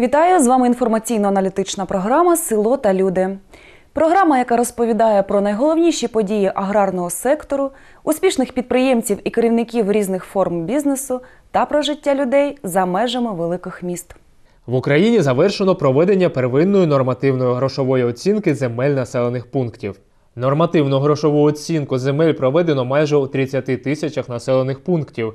Вітаю з вами інформаційно-аналітична програма Село та люди. Програма, яка розповідає про найголовніші події аграрного сектору, успішних підприємців і керівників різних форм бізнесу та про життя людей за межами великих міст. В Україні завершено проведення первинної нормативної грошової оцінки земель населених пунктів. Нормативну грошову оцінку земель проведено майже у 30 тисячах населених пунктів.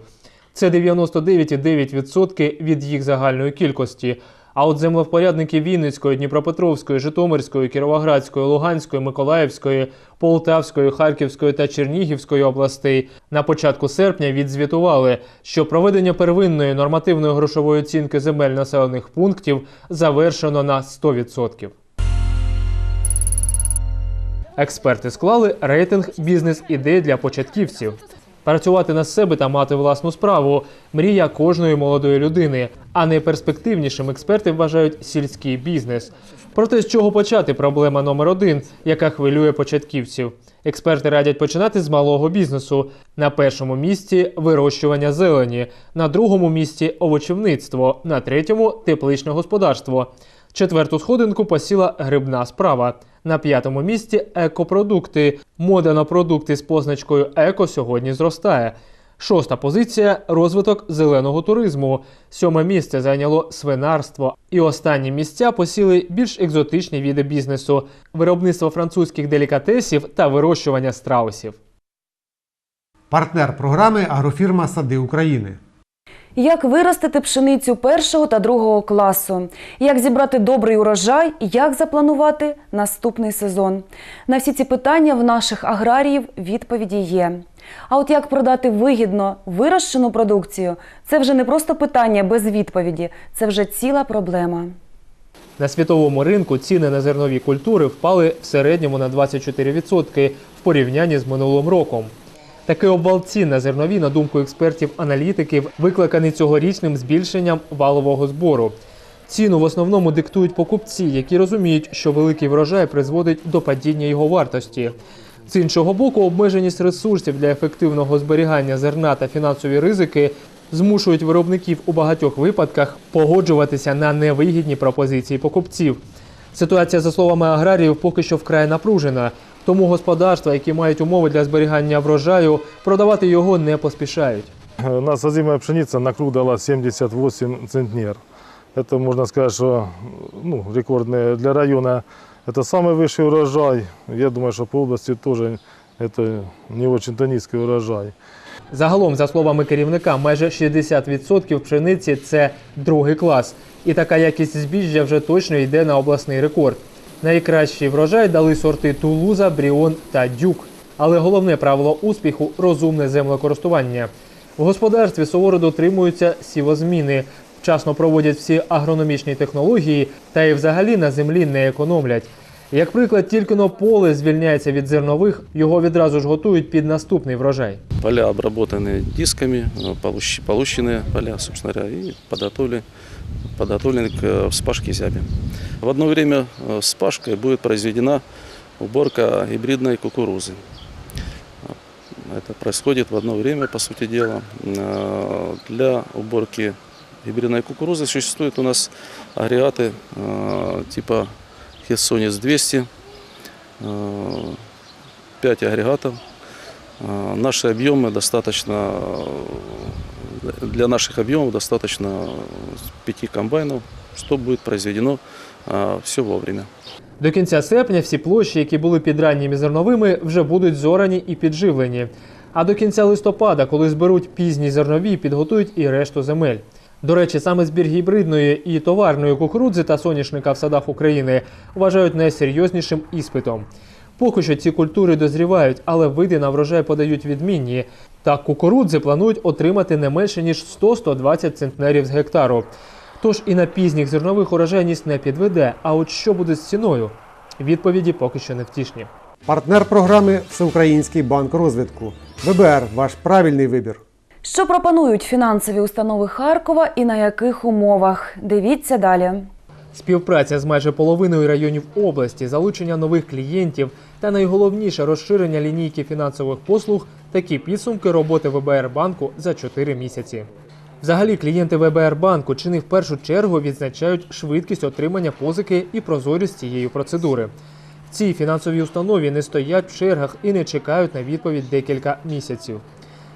Це 99,9% від їх загальної кількості. А от землевпорядники Вінницької, Дніпропетровської, Житомирської, Кіровоградської, Луганської, Миколаївської, Полтавської, Харківської та Чернігівської областей на початку серпня відзвітували, що проведення первинної нормативної грошової оцінки земель населених пунктів завершено на 100%. Експерти склали рейтинг бізнес-ідей для початківців. Працювати на себе та мати власну справу мрія кожної молодої людини. А найперспективнішим експерти вважають сільський бізнес. Проте з чого почати проблема номер один, яка хвилює початківців. Експерти радять починати з малого бізнесу. На першому місці вирощування зелені, на другому місці овочівництво, на третьому тепличне господарство. Четверту сходинку посіла грибна справа. На п'ятому місці екопродукти. Мода на продукти з позначкою еко сьогодні зростає. Шоста позиція розвиток зеленого туризму. Сьоме місце зайняло свинарство. І останні місця посіли більш екзотичні види бізнесу: виробництво французьких делікатесів та вирощування страусів. Партнер програми агрофірма Сади України. Як виростити пшеницю першого та другого класу? Як зібрати добрий урожай? Як запланувати наступний сезон? На всі ці питання в наших аграріїв відповіді є. А от як продати вигідно вирощену продукцію це вже не просто питання без відповіді, це вже ціла проблема. На світовому ринку ціни на зернові культури впали в середньому на 24% в порівнянні з минулим роком. Такий обвал цін на зернові, на думку експертів-аналітиків, викликаний цьогорічним збільшенням валового збору. Ціну в основному диктують покупці, які розуміють, що великий врожай призводить до падіння його вартості. З іншого боку, обмеженість ресурсів для ефективного зберігання зерна та фінансові ризики змушують виробників у багатьох випадках погоджуватися на невигідні пропозиції покупців. Ситуація, за словами аграріїв, поки що вкрай напружена, тому господарства, які мають умови для зберігання врожаю, продавати його не поспішають. У нас озимая пшеница на круг дала 78 центнер. Это, можно сказать, что ну, рекордное для района. Это самый высший урожай. Я думаю, что по области тоже это не очень-то низкий урожай. Загалом, за словами керівника, майже 60% пшениці це другий клас. І така якість збіжжя вже точно йде на обласний рекорд. Найкращий врожай дали сорти Тулуза, Бріон та Дюк. Але головне правило успіху розумне землекористування. В господарстві суворо дотримуються сівозміни, вчасно проводять всі агрономічні технології та і взагалі на землі не економлять. Як приклад, тільки но поле звільняється від зернових, його відразу ж готують під наступний врожай. Поля обработаны дисками, э, полущ- полущенные поля, собственно говоря, и подготовлены, подготовлены к э, вспашке зяби. В одно время э, вспашкой будет произведена уборка гибридной кукурузы. Это происходит в одно время, по сути дела. Э, Для уборки гибридной кукурузы существуют у нас агрегаты э, типа Хессонис 200, 5 агрегатов. Э, Наши объемы достаточно, э, для наших объемов достаточно 5 комбайнов, что будет произведено все вовремя. До кінця серпня всі площі, які були під ранніми зерновими, вже будуть зорані і підживлені. А до кінця листопада, коли зберуть пізні зернові, підготують і решту земель. До речі, саме збір гібридної і товарної кукурудзи та соняшника в садах України вважають найсерйознішим іспитом. Поки що ці культури дозрівають, але види на врожай подають відмінні. Так кукурудзи планують отримати не менше ніж 100-120 центнерів з гектару. Тож і на пізніх зернових урожайність не підведе. А от що буде з ціною? Відповіді поки що не втішні. Партнер програми Всеукраїнський банк розвитку. ВБР ваш правильний вибір. Що пропонують фінансові установи Харкова і на яких умовах? Дивіться далі. Співпраця з майже половиною районів області, залучення нових клієнтів та найголовніше розширення лінійки фінансових послуг такі підсумки роботи ВБР банку за 4 місяці. Взагалі, клієнти ВБР банку чи не в першу чергу відзначають швидкість отримання позики і прозорість цієї процедури. В цій фінансовій установі не стоять в чергах і не чекають на відповідь декілька місяців.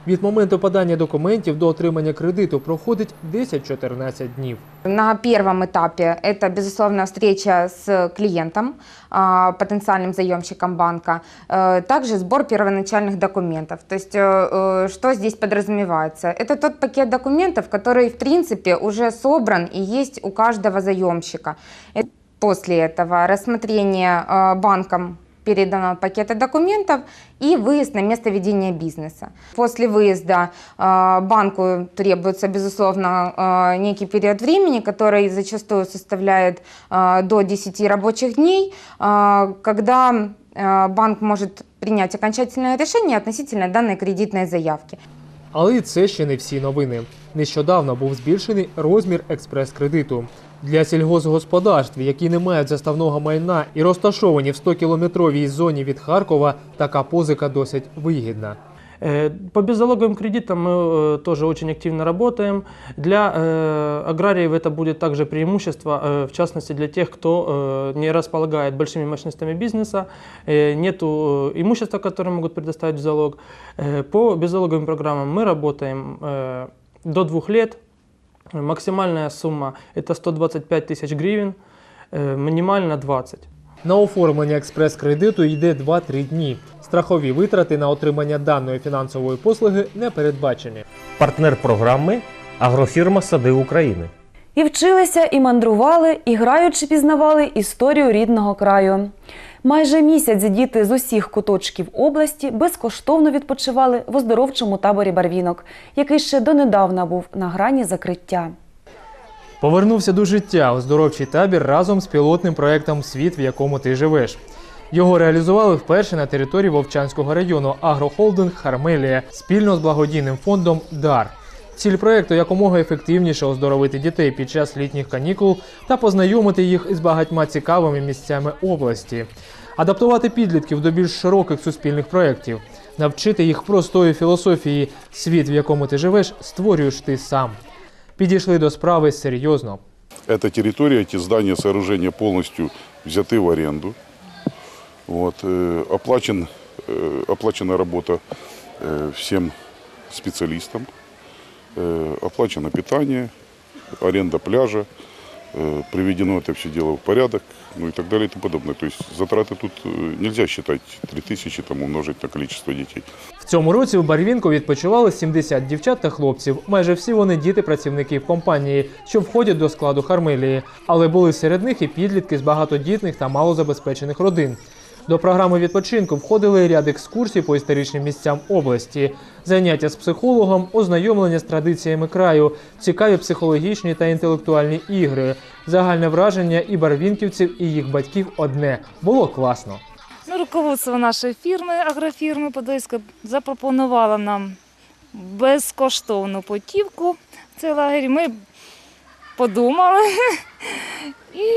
Від моменту подання документів до отримання кредиту проходить 10-14 днів. На первом этапе это, безусловно, встреча с клиентом, а, потенциальным заемщиком банка, Э, также сбор первоначальных документов. То есть э, э, что здесь подразумевается? Это тот пакет документов, который, в принципе, уже собран и есть у каждого заемщика. Э, После этого рассмотрение э, банком переданного пакета документов и выезд на место ведения бизнеса. После выезда э, банку требуется, безусловно, э, некий период времени, который зачастую составляет э, до 10 рабочих дней, э, когда э, банк может принять окончательное решение относительно данной кредитной заявки. Але і це ще не всі новини. Нещодавно був збільшений розмір експрес-кредиту. Для сільгоспгосподарств, які не мають заставного майна і розташовані в 100-кілометровій зоні від Харкова, така позика досить вигідна. Э, По беззалоговым кредитам мы э, тоже очень активно работаем. Для э, аграриев это будет также преимущество, э, в частности для тех, кто э, не располагает большими мощностями бизнеса, э, нету э, имущества, которое могут предоставить в залог. Э, По беззалоговым программам мы работаем э, до двух лет. Максимальная сумма это 125 тысяч гривен, э, минимально 20. На оформлення експрес-кредиту йде 2-3 дні. Страхові витрати на отримання даної фінансової послуги не передбачені. партнер програми Агрофірма Сади України. І вчилися, і мандрували, і граючи пізнавали історію рідного краю. Майже місяць діти з усіх куточків області безкоштовно відпочивали в оздоровчому таборі Барвінок, який ще донедавна був на грані закриття. Повернувся до життя оздоровчий табір разом з пілотним проектом Світ, в якому ти живеш. Його реалізували вперше на території Вовчанського району агрохолдинг Хармелія спільно з благодійним фондом Дар. Ціль проекту якомога ефективніше оздоровити дітей під час літніх канікул та познайомити їх із багатьма цікавими місцями області, адаптувати підлітків до більш широких суспільних проєктів, навчити їх простої філософії світ, в якому ти живеш, створюєш ти сам. Підійшли до справи серйозно. Эта территория, эти здания, сооружения полностью взяты в аренду. Вот, э, оплачен, э, оплачена работа э, всем специалистам. Э, оплачено питание, аренда пляжа. э, приведено это все дело в порядок, ну и так далее и тому подобное. То есть затраты тут э, нельзя считать 3000 там, умножить на количество детей. В цьому році у Барвінку відпочивали 70 дівчат та хлопців. Майже всі вони діти працівників компанії, що входять до складу Хармелії. Але були серед них і підлітки з багатодітних та малозабезпечених родин. До програми відпочинку входили ряд екскурсій по історичним місцям області, заняття з психологом, ознайомлення з традиціями краю, цікаві психологічні та інтелектуальні ігри. Загальне враження і барвінківців, і їх батьків одне було класно. Ну, руководство нашої фірми, агрофірми Подольська, запропонувало нам безкоштовну путівку в цей лагерь. Ми подумали і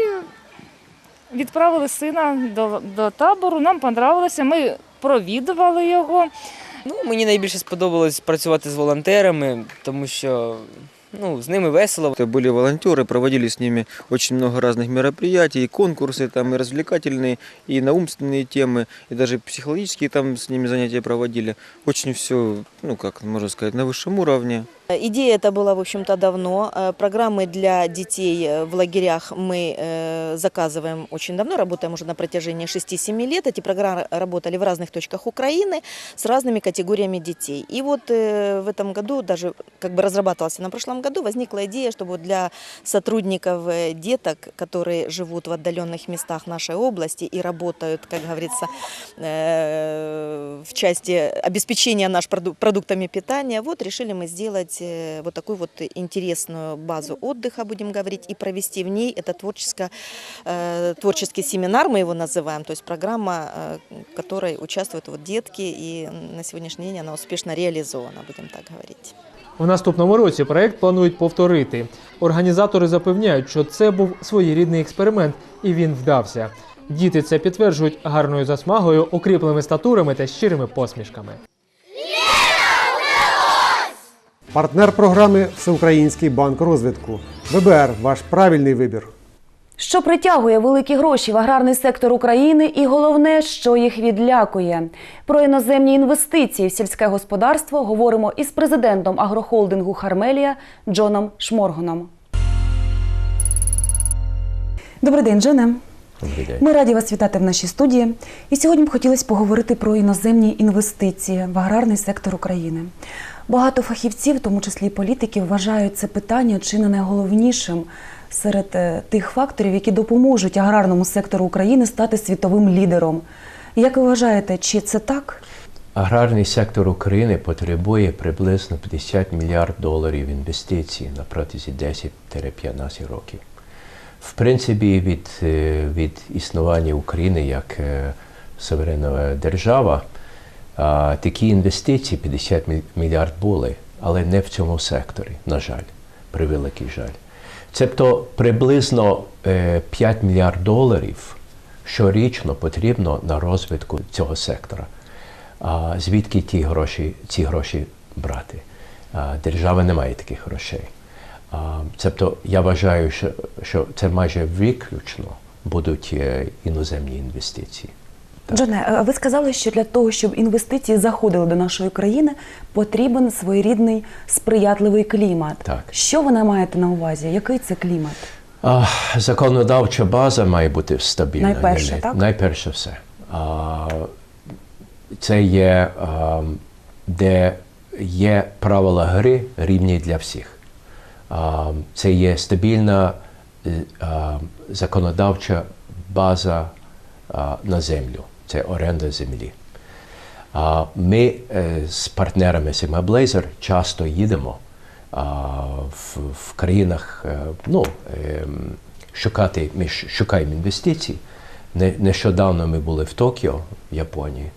відправили сина до, до табору. Нам понравилося, ми провідували його. Ну, мені найбільше сподобалось працювати з волонтерами, тому що ну, з ними весело. Это были волонтеры, проводили с ними очень много разных мероприятий, и конкурсы, там, и развлекательные, и наумственные темы, и даже психологические там с ними занятия проводили. Очень все, ну, как можно сказать, на высшем уровне. Идея эта была, в общем-то, давно. Э, Программы для детей э, в лагерях мы э, заказываем очень давно, работаем уже на протяжении 6-7 лет. Эти программы работали в разных точках Украины с разными категориями детей. И вот э, в этом году, даже как бы разрабатывалась на прошлом году, возникла идея, чтобы для сотрудников э, деток, которые живут в отдаленных местах нашей области и работают, как говорится, э, в части обеспечения наш проду- продуктами питания, вот решили мы сделать вот такую вот интересную базу отдыха, будем говорить, и провести в ней это творческо, э, творческий семинар, мы его называем, то есть программа, э, в которой участвуют вот детки, и на сегодняшний день она успешно реализована, будем так говорить. В наступному році проект планують повторити. Організатори запевняють, що це був своєрідний експеримент, і він вдався. Діти це підтверджують гарною засмагою, окріпленими статурами та щирими посмішками. Партнер програми Всеукраїнський банк розвитку. ВБР ваш правильний вибір. Що притягує великі гроші в аграрний сектор України, і головне, що їх відлякує. Про іноземні інвестиції в сільське господарство говоримо із президентом агрохолдингу Хармелія Джоном Шморгоном. Добрий день, Джоне. Ми раді вас вітати в нашій студії. І сьогодні б хотілося поговорити про іноземні інвестиції в аграрний сектор України. Багато фахівців, в тому числі і політиків, вважають це питання чи не найголовнішим серед е, тих факторів, які допоможуть аграрному сектору України стати світовим лідером. Як ви вважаєте, чи це так? Аграрний сектор України потребує приблизно 50 мільярд доларів інвестицій на протязі 10-15 років. В принципі, від, е, від існування України як е, суверенна держава, такі інвестиції 50 мільярд були, але не в цьому секторі, на жаль, превеликий жаль. Тобто приблизно е, 5 мільярд доларів щорічно потрібно на розвитку цього сектора. А звідки ті гроші, ці гроші брати? Держава не має таких грошей. А, тобто я вважаю, що, що це майже виключно будуть е, іноземні інвестиції. Джоне, е, ви сказали, що для того, щоб інвестиції заходили до нашої країни, потрібен своєрідний сприятливий клімат. Так. Що ви не маєте на увазі? Який це клімат? А, законодавча база має бути стабільна. Найперше, так? Найперше все. А, це є, а, де є правила гри рівні для всіх. А, це є стабільна е, а, законодавча база а, на землю. Це оренда землі. Ми е, з партнерами Blazer часто їдемо в, країнах, е, ну, ем, шукати, ми шукаємо інвестицій. Нещодавно ми були в Токіо, в Японії,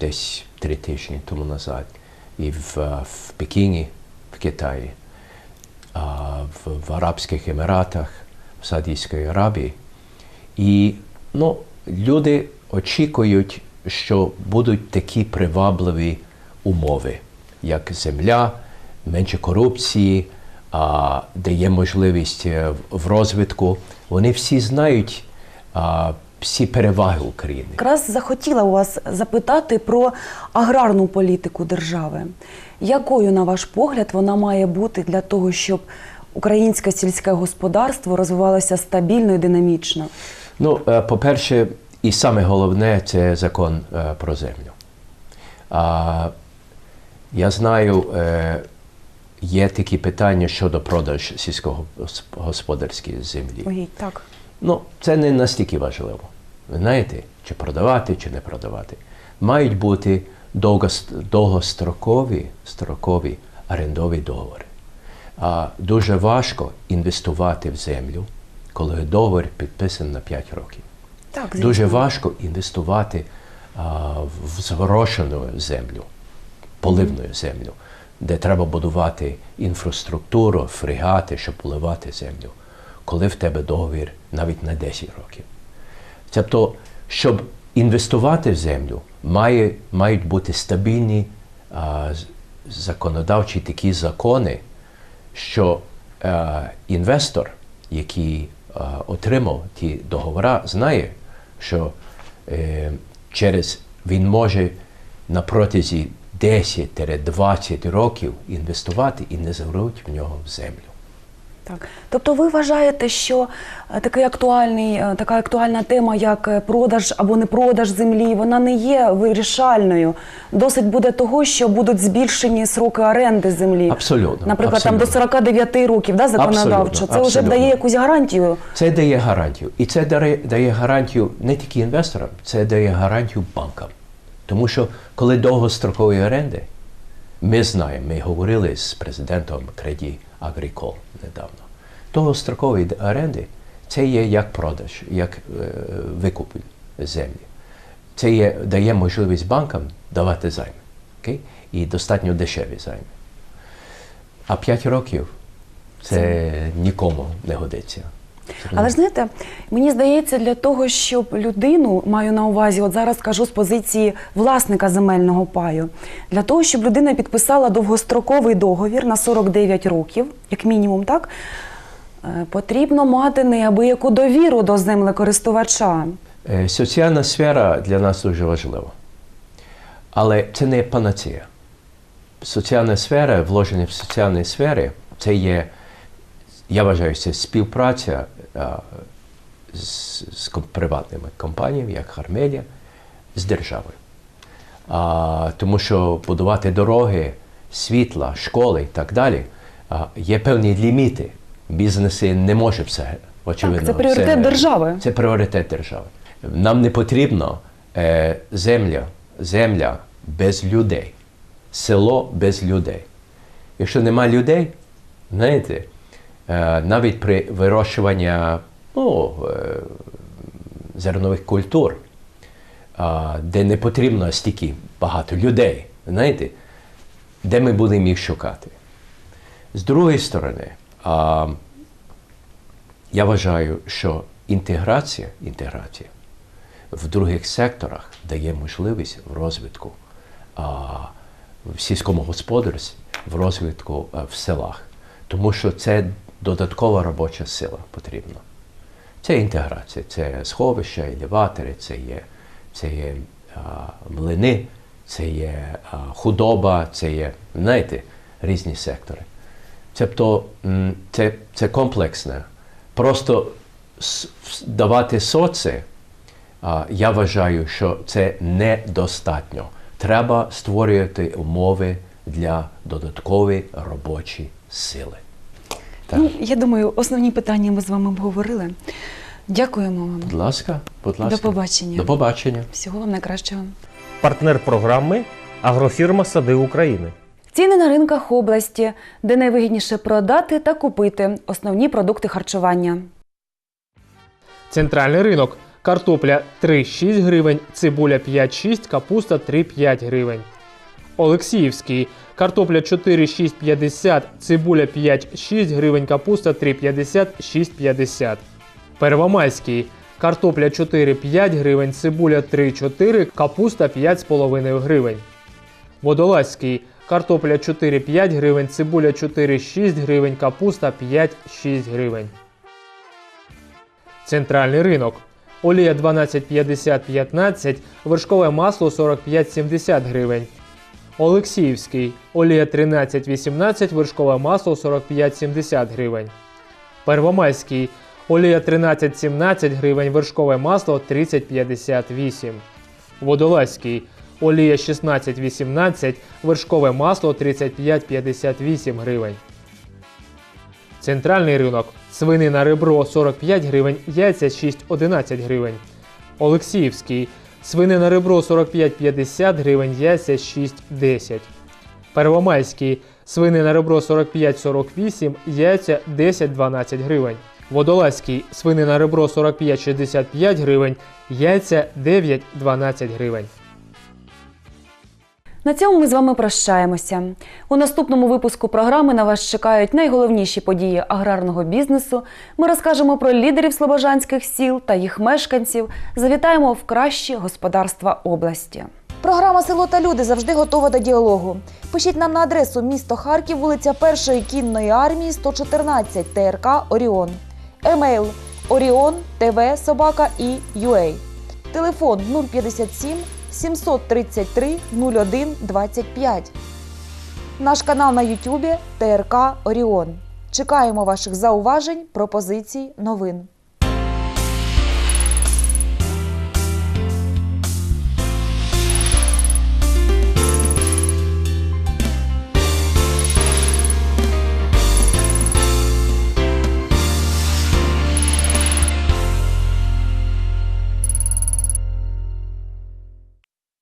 десь три тижні тому назад, і в, е, в Пекіні, в Китаї, в, в Арабських Еміратах, в Саудівській Аравії. І ну, люди очікують, що будуть такі привабливі умови, як земля, менше корупції, де є можливість е, в- розвитку. Вони всі знають всі переваги України. Якраз захотіла у вас запитати про аграрну політику держави. Якою, на ваш погляд, вона має бути для того, щоб українське сільське господарство розвивалося стабільно і динамічно? Ну, е, по-перше, і саме головне це закон е, про землю. А, я знаю, е, є такі питання щодо продаж сільськогосподарської землі. Ой, так. Ну, це не настільки важливо. Ви знаєте, чи продавати, чи не продавати. Мають бути довгострокові строкові орендові договори. А дуже важко інвестувати в землю, коли договір підписаний на 5 років. Так, Дуже важко інвестувати а, в згорошену землю, поливну землю, де треба будувати інфраструктуру, фрегати, щоб поливати землю, коли в тебе договір навіть на 10 років. Тобто, щоб інвестувати в землю, має, мають бути стабільні а, законодавчі такі закони, що е, інвестор, який отримав ті договори, знає, що е, через він може на протязі 10-20 років інвестувати і не загруть в нього в землю. Так. Тобто ви вважаєте, що е, такий актуальний, е, така актуальна тема, як е, продаж або не продаж землі, вона не є вирішальною. Досить буде того, що будуть збільшені сроки оренди землі. Абсолютно. Наприклад, там до абсолютно. 49 років да, законодавчо. Абсолютно, Це вже абсолютно. дає якусь гарантію. Це дає гарантію. І це дає, дає гарантію не тільки інвесторам, це дає гарантію банкам. Тому що коли довгострокові оренди, ми знаємо, ми говорили з президентом Креді Агрікол недавно. Довгострокові оренди це є як продаж, як е, викуп землі. Це є, дає можливість банкам давати займи. Okay? І достатньо дешеві займи. А 5 років це нікому не годиться. Але ж знаєте, мені здається, для того, щоб людину маю на увазі, от зараз кажу з позиції власника земельного паю, для того, щоб людина підписала довгостроковий договір на 49 років, як мінімум, так е, потрібно мати неабияку довіру до землекористувача. Е, Соціальна сфера для нас дуже важлива. Але це не панацея. Соціальна сфера, вложення в соціальні сфери, це є, я вважаю, це співпраця а, з, з приватними компаніями, як Хармелія, з державою. А, тому що будувати дороги, світла, школи і так далі, а, є певні ліміти. Бізнеси не може все. Очевидно, це пріоритет все- держави. Це пріоритет держави. Нам не потрібно е, земля, земля без людей, село без людей. Якщо нема людей, знаєте, е, навіть при вирощуванні ну, е, зернових культур, де не потрібно стільки багато людей, знаєте, де ми будемо їх шукати. З другої сторони, я вважаю, що інтеграція, інтеграція в других секторах дає можливість в розвитку в сільському господарстві, в розвитку в селах. Тому що це додаткова робоча сила потрібна. Це інтеграція, це сховища, елеватори, це є, це є а, млини, це є а, худоба, це є, знаєте, різні сектори. Тобто це, це комплексне. Просто давати соце, а, я вважаю, що це недостатньо. Треба створювати умови для додаткової робочої сили. Так. Ну, я думаю, основні питання ми з вами обговорили. Дякуємо вам. Будь ласка, будь ласка. До побачення. До побачення. Всього вам найкращого. Партнер програми Агрофірма Сади України. Ціни на ринках області, де найвигідніше продати та купити основні продукти харчування. Центральний ринок. Картопля 3,6 гривень, цибуля 5,6, капуста 3,5 гривень. Олексіївський. Картопля 4,650, цибуля 5,6 гривень, капуста 3,50, 6,50. Первомайський. Картопля 4,5 гривень, цибуля 3,4, капуста 5,5 гривень. Водолазький. Картопля 4,5 гривень, цибуля 4,6 гривень, капуста 5,6 гривень. Центральний ринок. Олія 12,50-15, вершкове масло 45,70 гривень. Олексіївський. Олія 13,18, вершкове масло 45,70 гривень. Первомайський. Олія 13,17 гривень, вершкове масло 30,58. Водолазький. Олія 16,18, вершкове масло 35,58 гривень. Центральний ринок. Свинина ребро 45 гривень, яйця 6,11 гривень. Олексіївський. Свинина ребро 45,50 гривень, яйця 6,10. Первомайський. Свинина ребро 45,48, яйця 10-12 гривень. Водолазький. Свинина ребро 45,65 гривень, яйця 9-12 гривень. На цьому ми з вами прощаємося. У наступному випуску програми на вас чекають найголовніші події аграрного бізнесу. Ми розкажемо про лідерів слобожанських сіл та їх мешканців. Завітаємо в кращі господарства області. Програма Село та люди завжди готова до діалогу. Пишіть нам на адресу місто Харків, вулиця Першої кінної армії, 114 ТРК Оріон. Емейл Оріон ТВ Собака і UA. Телефон 057 733 01 25. Наш канал на Ютубі ТРК Оріон. Чекаємо ваших зауважень, пропозицій, новин.